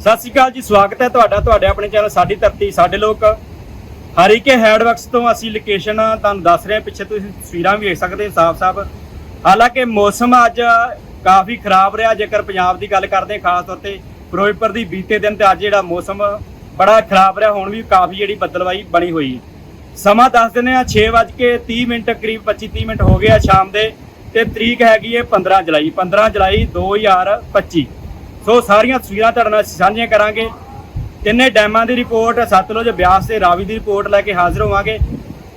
ਸਤਿ ਸ਼੍ਰੀ ਅਕਾਲ ਜੀ, ਸਵਾਗਤ ਹੈ ਤੁਹਾਡਾ, ਤੁਹਾਡੇ ਆਪਣੇ ਚੈਨਲ ਸਾਡੀ ਧਰਤੀ, ਸਾਡੇ ਲੋਕ। ਹਰੀਕੇ ਹੈਡਵਰਕਸ ਤੋਂ ਅਸੀਂ ਲੋਕੇਸ਼ਨ ਤੁਹਾਨੂੰ ਦੱਸ ਰਹੇ ਹਾਂ, ਪਿੱਛੇ ਤੁਸੀਂ ਤਸਵੀਰਾਂ ਵੀ ਵੇਖ ਸਕਦੇ ਹੋ, ਸਾਫ਼-ਸਾਫ਼। ਹਾਲਾਂਕਿ ਮੌਸਮ ਅੱਜ ਕਾਫੀ ਖਰਾਬ ਰਿਹਾ, ਜੇਕਰ ਪੰਜਾਬ ਦੀ ਗੱਲ ਕਰਦੇ ਹਾਂ, ਖਾਸ ਤੌਰ ਤੇ ਫਿਰੋਜ਼ਪੁਰ ਦੀ ਬੀਤੇ ਦਿਨ ਤੇ ਅੱਜ ਜਿਹੜਾ ਮੌਸਮ ਬੜਾ ਖਰਾਬ ਰਿਹਾ, ਹੁਣ ਵੀ ਕਾਫੀ ਜਿਹੜੀ ਬੱਦਲਵਾਈ ਬਣੀ ਹੋਈ। ਹੈ ਸਮਾਂ ਦੱਸ ਦਿੰਦੇ ਆ 6:30 ਮਿੰਟ, ਕਰੀਬ 25-30 ਮਿੰਟ ਹੋ ਗਏ ਆ ਸ਼ਾਮ ਦੇ, ਤੇ ਤਰੀਕ ਹੈਗੀ ਹੈ 15 ਜੁਲਾਈ 15 ਜੁਲਾਈ 2025 ਸੋ ਸਾਰੀਆਂ ਤਸਵੀਰਾਂ ਤੁਹਾਡੇ ਨਾਲ ਸਾਂਝੀਆਂ ਕਰਾਂਗੇ। ਤਿੰਨੇ ਡੈਮਾਂ ਦੀ ਰਿਪੋਰਟ, ਸਤਲੁਜ ਬਿਆਸ ਤੇ ਰਾਵੀ ਦੀ ਰਿਪੋਰਟ ਲੈ ਕੇ ਹਾਜ਼ਰ ਹੋਵਾਂਗੇ।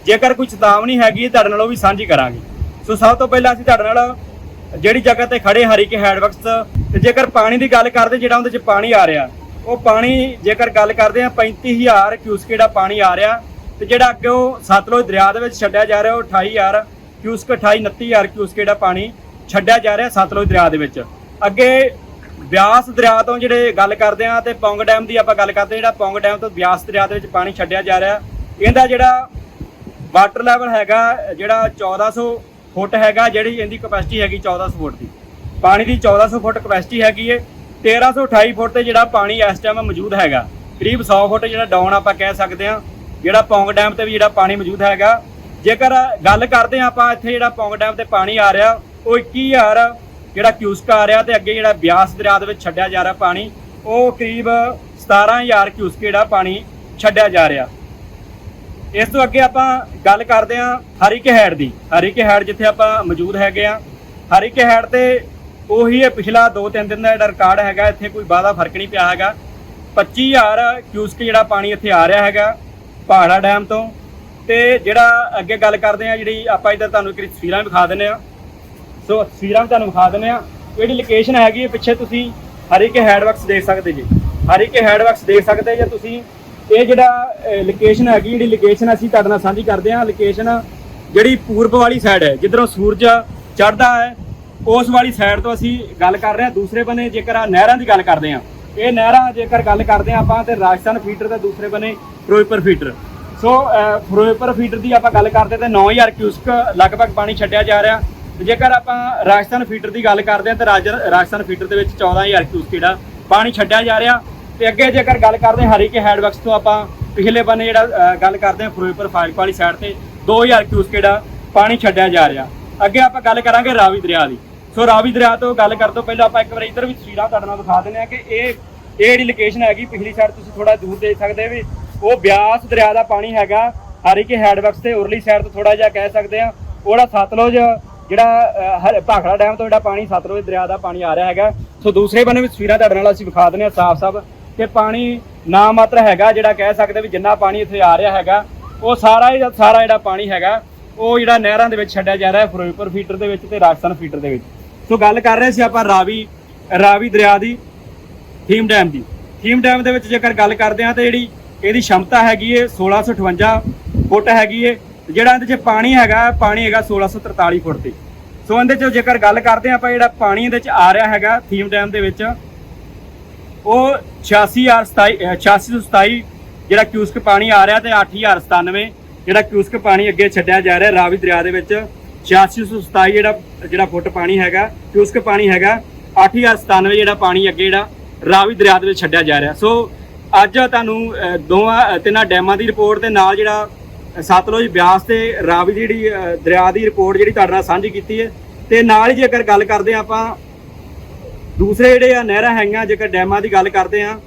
ਜੇਕਰ ਕੋਈ ਚੇਤਾਵਨੀ ਹੈਗੀ, ਤੁਹਾਡੇ ਨਾਲ ਉਹ ਵੀ ਸਾਂਝੀ ਕਰਾਂਗੇ। ਸੋ ਸਭ ਤੋਂ ਪਹਿਲਾਂ ਅਸੀਂ ਤੁਹਾਡੇ ਨਾਲ ਜਿਹੜੀ ਜਗ੍ਹਾ ਤੇ ਖੜੇ ਹਰੀਕੇ ਹੈਡਵਰਕਸ ਤੇ ਜੇਕਰ ਪਾਣੀ ਦੀ ਗੱਲ ਕਰਦੇ, ਜਿਹੜਾ ਉਹਦੇ ਚ ਪਾਣੀ ਆ ਰਿਹਾ, ਉਹ ਪਾਣੀ ਜੇਕਰ ਗੱਲ ਕਰਦੇ ਆ 35000 ਕਿਊਸਕ ਦਾ ਪਾਣੀ ਆ ਰਿਹਾ, ਤੇ ਜਿਹੜਾ ਅੱਗੇ ਉਹ ਸਤਲੁਜ ਦਰਿਆ ਦੇ ਵਿੱਚ ਛੱਡਿਆ ਜਾ ਰਿਹਾ, ਉਹ 28000 ਕਿਊਸਕ 28 29000 ਕਿਊਸਕ ਦਾ ਪਾਣੀ ਛੱਡਿਆ ਜਾ ਰਿਹਾ ਸਤਲੁਜ ਦਰਿਆ ਦੇ ਵਿੱਚ। ਅੱਗੇ ਬਿਆਸ ਦਰਿਆ ਤੋਂ ਜਿਹੜੇ ਗੱਲ ਕਰਦੇ ਆ ਤੇ ਪੌਂਗ ਡੈਮ ਦੀ ਆਪਾਂ ਗੱਲ ਕਰਦੇ ਹਾਂ, ਜਿਹੜਾ ਪੌਂਗ ਡੈਮ ਤੋਂ ਬਿਆਸ ਦਰਿਆ ਦੇ ਵਿੱਚ ਪਾਣੀ ਛੱਡਿਆ ਜਾ ਰਿਹਾ। ਇਹਦਾ ਜਿਹੜਾ ਵਾਟਰ ਲੈਵਲ ਹੈਗਾ ਜਿਹੜਾ 1400 ਫੁੱਟ ਹੈਗਾ ਜਿਹੜੀ ਇਹਦੀ ਕਪੈਸਿਟੀ ਹੈਗੀ 1400 ਫੁੱਟ ਦੀ। ਪਾਣੀ ਦੀ 1400 ਫੁੱਟ ਕਪੈਸਿਟੀ ਹੈਗੀ ਏ। 1328 ਫੁੱਟ ਤੇ ਜਿਹੜਾ ਪਾਣੀ ਇਸ ਟਾਈਮ ਮੌਜੂਦ ਹੈਗਾ। ਕਰੀਬ 100 ਫੁੱਟ ਜਿਹੜਾ ਡਾਊਨ ਆਪਾਂ ਕਹਿ ਸਕਦੇ ਆ ਜਿਹੜਾ ਪੌਂਗ ਡੈਮ ਤੇ ਵੀ ਜਿਹੜਾ ਪਾਣੀ ਮੌਜੂਦ ਹੈਗਾ। ਜੇਕਰ ਗੱਲ ਕਰਦੇ ਆ ਆਪਾਂ ਇੱਥੇ ਜਿਹੜਾ ਪੌਂਗ ਡੈਮ ਤੇ ਪਾਣੀ ਆ ਰਿਹਾ ਉਹ 21000 ਜਿਹੜਾ ਕਿਊਸਕਾ ਆ ਰਿਹਾ ਤੇ ਅੱਗੇ ਜਿਹੜਾ ਬਿਆਸ ਦਰਿਆ ਦੇ ਵਿੱਚ ਛੱਡਿਆ ਜਾ ਰਿਹਾ ਪਾਣੀ, ਉਹ ਕਰੀਬ 17000 ਕਿਊਸਕ ਜਿਹੜਾ ਪਾਣੀ ਛੱਡਿਆ ਜਾ ਰਿਹਾ। ਇਸ ਤੋਂ ਅੱਗੇ ਆਪਾਂ ਗੱਲ ਕਰਦੇ ਹਾਂ ਹਰੀਕੇ ਹੈਡ ਦੀ। ਹਰੀਕੇ ਹੈਡ ਜਿੱਥੇ ਆਪਾਂ ਮੌਜੂਦ ਹੈਗੇ ਆ ਹਰੀਕੇ ਹੈਡ ਤੇ ਉਹੀ ਹੈ ਪਿਛਲਾ 2-3 ਦਿਨ ਦਾ ਜਿਹੜਾ ਰਿਕਾਰਡ ਹੈਗਾ, ਇੱਥੇ ਕੋਈ ਬਾਦਾ ਫ਼ਰਕ ਨਹੀਂ ਪਿਆ ਹੈਗਾ। 25000 ਕਿਊਸਕ ਜਿਹੜਾ ਪਾਣੀ ਇੱਥੇ ਆ ਰਿਹਾ ਹੈਗਾ ਪਹਾੜਾ ਡੈਮ ਤੋਂ। ਤੇ ਜਿਹੜਾ ਅੱਗੇ ਗੱਲ ਕਰਦੇ ਆ ਜਿਹੜੀ ਆਪਾਂ ਇੱਧਰ ਤੁਹਾਨੂੰ ਇੱਕ ਤਸਵੀਰਾਂ ਵਿਖਾ ਦਿੰਨੇ ਆ ਸੋ ਤਸਵੀਰਾਂ ਵੀ ਤੁਹਾਨੂੰ ਵਿਖਾ ਦਿੰਦੇ ਆ ਜਿਹੜੀ ਲੋਕੇਸ਼ਨ ਹੈਗੀ ਹੈ ਪਿੱਛੇ ਤੁਸੀਂ ਹਰੀਕੇ ਹੈਡਵਰਕਸ ਦੇਖ ਸਕਦੇ ਜੀ। ਹਰੀਕੇ ਹੈਡਵਰਕਸ ਦੇਖ ਸਕਦੇ ਜੇ ਤੁਸੀਂ। ਇਹ ਜਿਹੜਾ ਲੋਕੇਸ਼ਨ ਹੈਗੀ, ਜਿਹੜੀ ਲੋਕੇਸ਼ਨ ਅਸੀਂ ਤੁਹਾਡੇ ਨਾਲ ਸਾਂਝੀ ਕਰਦੇ ਹਾਂ ਲੋਕੇਸ਼ਨ ਜਿਹੜੀ ਪੂਰਬ ਵਾਲੀ ਸਾਈਡ ਹੈ, ਜਿੱਧਰੋਂ ਸੂਰਜ ਚੜ੍ਹਦਾ ਹੈ, ਉਸ ਵਾਲੀ ਸਾਈਡ ਤੋਂ ਅਸੀਂ ਗੱਲ ਕਰ ਰਹੇ ਹਾਂ। ਦੂਸਰੇ ਬੰਨੇ ਜੇਕਰ ਆ ਨਹਿਰਾਂ ਦੀ ਗੱਲ ਕਰਦੇ ਹਾਂ। ਇਹ ਨਹਿਰਾਂ ਜੇਕਰ ਗੱਲ ਕਰਦੇ ਹਾਂ ਆਪਾਂ ਤੇ ਰਾਜਸਥਾਨ ਫੀਡਰ ਤੇ ਦੂਸਰੇ ਬੰਨੇ Ferozepur feeder so Ferozepur feeder ਦੀ ਆਪਾਂ ਗੱਲ ਕਰਦੇ ਤੇ 9000 ਕਿਊਸਕ ਲਗਭਗ ਪਾਣੀ ਛੱਡਿਆ ਜਾ ਰਿਹਾ। ਜੇਕਰ ਆਪਾਂ ਰਾਜਸਥਾਨ ਫੀਡਰ ਦੀ ਗੱਲ ਕਰਦੇ ਹਾਂ, ਤਾਂ ਰਾਜ ਰਾਜਸਥਾਨ ਫੀਡਰ ਦੇ ਵਿੱਚ 14000 ਕਿਊਸਕ ਜਿਹੜਾ ਪਾਣੀ ਛੱਡਿਆ ਜਾ ਰਿਹਾ। ਤੇ ਅੱਗੇ ਜੇਕਰ ਗੱਲ ਕਰਦੇ ਹਾਂ, ਹਰੀਕੇ ਹੈਡਵਰਕਸ ਤੋਂ ਆਪਾਂ ਪਿਛਲੇ ਬੰਨੇ ਜਿਹੜਾ ਗੱਲ ਕਰਦੇ ਹਾਂ, ਫਿਰੋਜ਼ਪੁਰ ਫਾਜ਼ਿਲਕਾ ਵਾਲੀ ਸਾਈਡ ਤੇ 2000 ਕਿਊਸਕ ਜਿਹੜਾ ਪਾਣੀ ਛੱਡਿਆ ਜਾ ਰਿਹਾ। ਅੱਗੇ ਆਪਾਂ ਗੱਲ ਕਰਾਂਗੇ ਰਾਵੀ ਦਰਿਆ ਦੀ। ਸੋ ਰਾਵੀ ਦਰਿਆ ਤੋਂ ਗੱਲ ਕਰਨ ਤੋਂ ਪਹਿਲਾਂ ਆਪਾਂ ਇੱਕ ਵਾਰ ਇੱਧਰ ਵੀ ਤਸਵੀਰਾਂ ਤੁਹਾਡੇ ਨਾਲ ਦਿਖਾ ਦਿੰਦੇ ਆ ਕਿ ਇਹ ਇਹ ਜਿਹੜੀ ਲੋਕੇਸ਼ਨ ਹੈਗੀ, ਪਿਛਲੀ ਸਾਈਡ ਤੁਸੀਂ ਥੋੜਾ ਦੂਰ ਦੇਖ ਸਕਦੇ ਵੀ ਉਹ ਬਿਆਸ ਦਰਿਆ ਦਾ ਪਾਣੀ ਹੈਗਾ। ਹਰੀਕੇ ਹੈਡਵਰਕਸ ਤੇ ਉਰਲੀ ਸਾਈਡ ਤੋਂ ਥੋੜਾ ਜਿਹਾ ਕਹਿ ਸਕਦੇ ਆ ਉਹਦਾ ਸਤਲੁਜ ਜਿਹੜਾ ਅਹ, ਭਾਖੜਾ ਡੈਮ ਤੋਂ ਜਿਹੜਾ ਪਾਣੀ ਸਤਲੁਜ ਦਰਿਆ ਦਾ ਪਾਣੀ ਆ ਰਿਹਾ ਹੈਗਾ ਸੋ ਦੂਸਰੇ ਬੰਨੇ ਵੀ ਤਸਵੀਰਾਂ ਤੁਹਾਡੇ ਨਾਲ ਅਸੀਂ ਵਿਖਾ ਦਿੰਦੇ ਹਾਂ ਸਾਫ਼-ਸਾਫ਼ ਕਿ ਪਾਣੀ ਨਾ ਮਾਤਰ ਹੈਗਾ ਜਿਹੜਾ ਕਹਿ ਸਕਦੇ ਵੀ ਜਿੰਨਾ ਪਾਣੀ ਇੱਥੇ ਆ ਰਿਹਾ ਹੈਗਾ ਉਹ ਸਾਰਾ ਹੀ ਸਾਰਾ ਜਿਹੜਾ ਪਾਣੀ ਹੈਗਾ ਉਹ ਜਿਹੜਾ ਨਹਿਰਾਂ ਦੇ ਵਿੱਚ ਛੱਡਿਆ ਜਾ ਰਿਹਾ ਹੈ ਫਿਰੋਜ਼ਪੁਰ ਫੀਡਰ ਦੇ ਵਿੱਚ ਤੇ ਰਾਜਸਥਾਨ ਫੀਡਰ ਦੇ ਵਿੱਚ। ਸੋ ਗੱਲ ਕਰ ਰਹੇ ਸੀ ਆਪਾਂ ਰਾਵੀ ਰਾਵੀ ਦਰਿਆ ਦੀ ਥੀਮ ਡੈਮ ਦੀ। ਥੀਮ ਡੈਮ ਦੇ ਵਿੱਚ ਜੇਕਰ ਗੱਲ ਕਰਦੇ ਹਾਂ ਤੇ ਜਿਹੜੀ ਇਹਦੀ ਸ਼ਮਤਾ ਹੈਗੀ ਏ 1658 ਫੁੱਟ ਹੈਗੀ ਏ ਜਿਹੜਾ ਇਹਦੇ 'ਚ ਪਾਣੀ ਹੈਗਾ ਪਾਣੀ ਹੈਗਾ 1643 ਫੁੱਟ ਤੇ। ਸੋ ਇਹਦੇ 'ਚ ਜੇਕਰ ਗੱਲ ਕਰਦੇ ਹਾਂ, ਆਪਾਂ ਜਿਹੜਾ ਪਾਣੀ ਇਹਦੇ 'ਚ ਆ ਰਿਹਾ ਹੈਗਾ ਥੀਮ ਡੈਮ ਦੇ ਵਿੱਚ, ਉਹ 86027 8627 ਜਿਹੜਾ ਕਿਊਸਕ ਪਾਣੀ ਆ ਰਿਹਾ ਤੇ 8097 ਜਿਹੜਾ ਕਿਊਸਕ ਪਾਣੀ ਅੱਗੇ ਛੱਡਿਆ ਜਾ ਰਿਹਾ ਰਾਵੀ ਦਰਿਆ ਦੇ ਵਿੱਚ। 8627 ਜਿਹੜਾ ਜਿਹੜਾ ਫੁੱਟ ਪਾਣੀ ਹੈਗਾ, ਕਿਊਸਕ ਪਾਣੀ ਹੈਗਾ 8097 ਜਿਹੜਾ ਪਾਣੀ ਅੱਗੇ ਜਿਹੜਾ ਰਾਵੀ ਦਰਿਆ ਦੇ ਵਿੱਚ ਛੱਡਿਆ ਜਾ ਰਿਹਾ। ਸੋ ਅੱਜ ਤੁਹਾਨੂੰ ਦੋਵਾਂ, ਤਿੰਨਾਂ ਡੈਮਾਂ ਦੀ ਰਿਪੋਰਟ ਦੇ ਨਾਲ ਜਿਹੜਾ ਸਤਲੁਜ ਬਿਆਸ ਤੇ ਰਾਵੀ ਦੀ ਜਿਹੜੀ ਦਰਿਆ ਦੀ ਰਿਪੋਰਟ ਜਿਹੜੀ ਤੁਹਾਡੇ ਨਾਲ ਸਾਂਝੀ ਕੀਤੀ ਹੈ। ਤੇ ਨਾਲ ਹੀ ਜੇਕਰ ਗੱਲ ਕਰਦੇ ਹਾਂ ਆਪਾਂ, ਦੂਸਰੇ ਜਿਹੜੇ ਆ ਨਹਿਰਾਂ ਹੈਗੀਆਂ, ਜੇਕਰ ਡੈਮਾਂ ਦੀ ਗੱਲ ਕਰਦੇ ਆ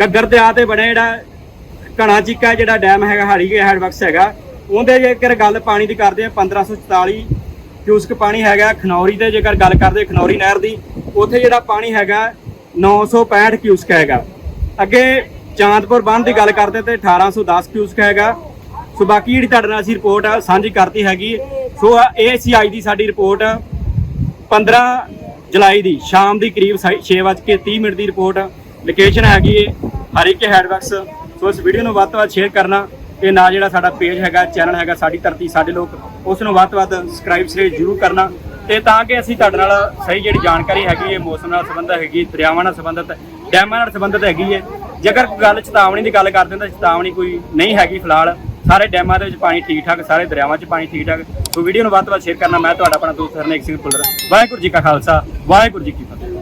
ਗੱਗਰ ਦਰਿਆ ਤੇ ਬਣਿਆ ਜਿਹੜਾ ਘਣਾ ਚੀਕਾ ਜਿਹੜਾ ਡੈਮ ਹੈਗਾ ਹਾੜੀਗੇ ਹੈਡਵਰਕਸ ਹੈਗਾ, ਉਹਦੇ ਜੇਕਰ ਗੱਲ ਪਾਣੀ ਦੀ ਕਰਦੇ ਆ 1544 ਕਿਊਸਕ ਪਾਣੀ ਹੈਗਾ ਖਨੌਰੀ ਤੇ ਜੇਕਰ ਗੱਲ ਕਰਦੇ ਖਨੌਰੀ ਨਹਿਰ ਦੀ, ਉੱਥੇ ਜਿਹੜਾ ਪਾਣੀ ਹੈਗਾ 965 ਕਿਊਸਕ ਹੈਗਾ। ਅੱਗੇ ਚਾਂਦਪੁਰ ਬੰਨ ਦੀ ਗੱਲ ਕਰਦੇ ਤੇ 1810 ਕਿਊਸਕ ਹੈਗਾ। ਸੋ ਬਾਕੀ ਜਿਹੜੀ ਤੁਹਾਡੇ ਨਾਲ ਅਸੀਂ ਰਿਪੋਰਟ ਸਾਂਝੀ ਕਰਤੀ ਹੈਗੀ। ਸੋ ਇਹ ਸੀ ਅੱਜ ਦੀ ਸਾਡੀ ਰਿਪੋਰਟ 15 ਜੁਲਾਈ ਦੀ, ਸ਼ਾਮ ਦੀ ਕਰੀਬ 6:30 ਮਿੰਟ ਦੀ ਰਿਪੋਰਟ ਲੋਕੇਸ਼ਨ ਹੈਗੀ ਏ ਹਰੀਕੇ ਹੈਡਵਰਕਸ ਸੋ ਇਸ ਵੀਡੀਓ ਨੂੰ ਵੱਧ ਤੋਂ ਵੱਧ ਸ਼ੇਅਰ ਕਰਨਾ। ਤੇ ਨਾਲ ਜਿਹੜਾ ਸਾਡਾ ਪੇਜ ਹੈਗਾ ਚੈਨਲ ਹੈਗਾ, ਸਾਡੀ ਧਰਤੀ, ਸਾਡੇ ਲੋਕ, ਉਸ ਨੂੰ ਵੱਧ ਤੋਂ ਵੱਧ ਸਬਸਕ੍ਰਾਈਬ ਸੇ ਜ਼ਰੂਰ ਕਰਨਾ। ਤੇ ਤਾਂ ਕਿ ਅਸੀਂ ਤੁਹਾਡੇ ਨਾਲ ਸਹੀ ਜਿਹੜੀ ਜਾਣਕਾਰੀ ਹੈਗੀ ਹੈ ਮੌਸਮ ਨਾਲ ਸੰਬੰਧਿਤ ਹੈਗੀ, ਦਰਿਆਵਾਂ ਨਾਲ ਸੰਬੰਧਿਤ ਡੈਮਾਂ ਨਾਲ ਸੰਬੰਧਿਤ ਹੈਗੀ ਹੈ ਜੇਕਰ ਗੱਲ ਚੇਤਾਵਨੀ ਦੀ ਗੱਲ ਕਰਦੇ ਹਾਂ ਤਾਂ ਚੇਤਾਵਨੀ ਕੋਈ ਨਹੀਂ ਹੈਗੀ ਫਿਲਹਾਲ। ਸਾਰੇ ਡੈਮਾਂ ਦੇ ਵਿੱਚ ਪਾਣੀ ਠੀਕ ਠਾਕ ਸਾਰੇ ਦਰਿਆਵਾਂ 'ਚ ਪਾਣੀ ਠੀਕ ਠਾਕ ਸੋ ਵੀਡੀਓ ਨੂੰ ਵੱਧ ਤੋਂ ਵੱਧ ਸ਼ੇਅਰ ਕਰਨਾ, ਮੈਂ ਤੁਹਾਡਾ ਆਪਣਾ ਦੋਸਤ ਹਰਨੇਕ ਸਿੰਘ ਪੁੱਲਰ ਵਾਹਿਗੁਰੂ ਜੀ ਕਾ ਖਾਲਸਾ, ਵਾਹਿਗੁਰੂ ਜੀ ਕੀ ਫਤਿਹ।